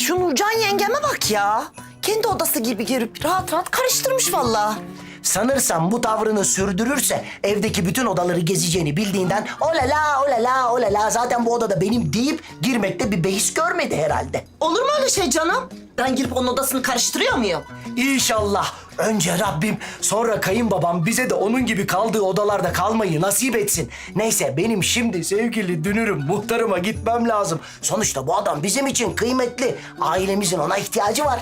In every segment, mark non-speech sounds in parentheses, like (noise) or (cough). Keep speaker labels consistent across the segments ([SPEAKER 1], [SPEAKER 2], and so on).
[SPEAKER 1] şu Nurcan yengeme bak ya. Kendi odası gibi girip rahat rahat karıştırmış vallahi.
[SPEAKER 2] Sanırsam bu tavrını sürdürürse evdeki bütün odaları gezeceğini bildiğinden olala olala olala zaten bu odada benim deyip girmekte bir behis görmedi herhalde.
[SPEAKER 1] Olur mu öyle şey canım? Ben girip onun odasını karıştırıyor muyum?
[SPEAKER 2] İnşallah önce Rabbim sonra kayınbabam bize de onun gibi kaldığı odalarda kalmayı nasip etsin. Neyse benim şimdi sevgili dünürüm muhtarıma gitmem lazım. Sonuçta bu adam bizim için kıymetli. Ailemizin ona ihtiyacı var.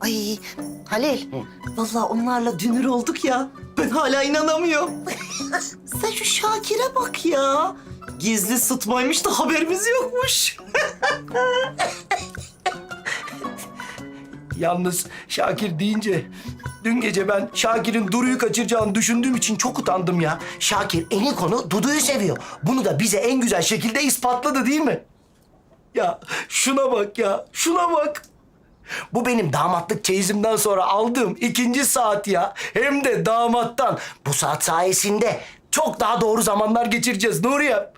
[SPEAKER 1] Ay Halil, vallahi onlarla dünür olduk ya. Ben hala inanamıyorum. (laughs) Sen şu Şakir'e bak ya. Gizli sıtmaymış da haberimiz yokmuş. (laughs)
[SPEAKER 2] Yalnız Şakir deyince dün gece ben Şakir'in Duru'yu kaçıracağını düşündüğüm için çok utandım ya. Şakir en konu Dudu'yu seviyor. Bunu da bize en güzel şekilde ispatladı değil mi? Ya şuna bak ya, şuna bak. Bu benim damatlık çeyizimden sonra aldığım ikinci saat ya. Hem de damattan. Bu saat sayesinde çok daha doğru zamanlar geçireceğiz Nuriye.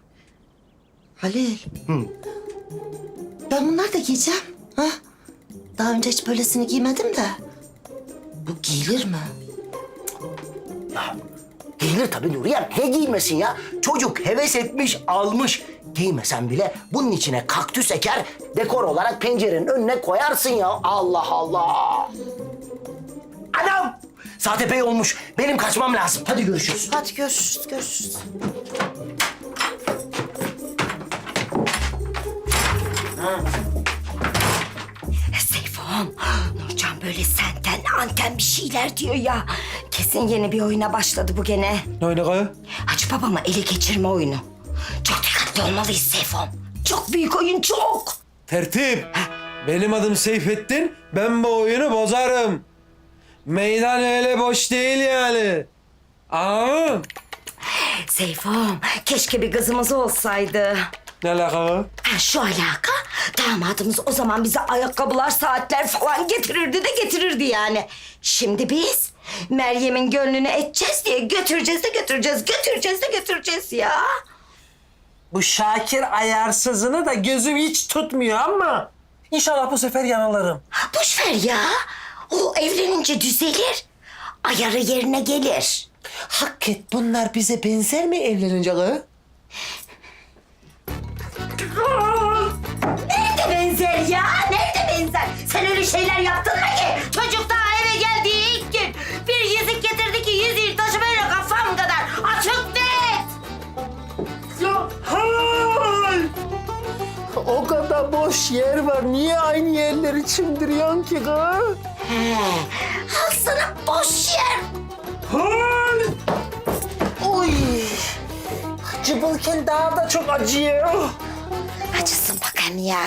[SPEAKER 1] Halil. Ben bunları da giyeceğim. Ha? Daha önce hiç böylesini giymedim de. Bu giyilir mi?
[SPEAKER 2] Ya giyilir tabii Nuriye. Ne giymesin ya? Çocuk heves etmiş, almış. Giymesen bile bunun içine kaktüs eker, dekor olarak pencerenin önüne koyarsın ya. Allah Allah. Anam! Saat epey olmuş. Benim kaçmam lazım. Hadi görüşürüz.
[SPEAKER 1] Hadi görüşürüz, görüşürüz.
[SPEAKER 3] Seyfom, Nurcan böyle senden anten bir şeyler diyor ya. Kesin yeni bir oyuna başladı bu gene.
[SPEAKER 4] Ne öyle kız?
[SPEAKER 3] Hacı babamı ele geçirme oyunu. Çok dikkatli olmalıyız Seyfom. Çok büyük oyun, çok.
[SPEAKER 4] Tertip. Benim adım Seyfettin. Ben bu oyunu bozarım. Meydan öyle boş değil yani. Anladın mı?
[SPEAKER 3] Seyfom, keşke bir kızımız olsaydı.
[SPEAKER 4] Ne alaka?
[SPEAKER 3] Ha, şu alaka, damadımız o zaman bize ayakkabılar, saatler falan getirirdi de getirirdi yani. Şimdi biz Meryem'in gönlünü edeceğiz diye götüreceğiz de götüreceğiz, götüreceğiz de götüreceğiz ya.
[SPEAKER 5] Bu Şakir ayarsızını da gözüm hiç tutmuyor ama inşallah bu sefer yanılırım.
[SPEAKER 3] Boş ver ya. O evlenince düzelir. Ayarı yerine gelir.
[SPEAKER 5] Hakikat bunlar bize benzer mi evlenince? O kadar boş yer var. Niye aynı yerleri çimdiriyorsun ki kız?
[SPEAKER 3] He, al sana boş yer.
[SPEAKER 5] Oy! Cıbılken daha da çok acıyor.
[SPEAKER 3] Acısın bakan ya.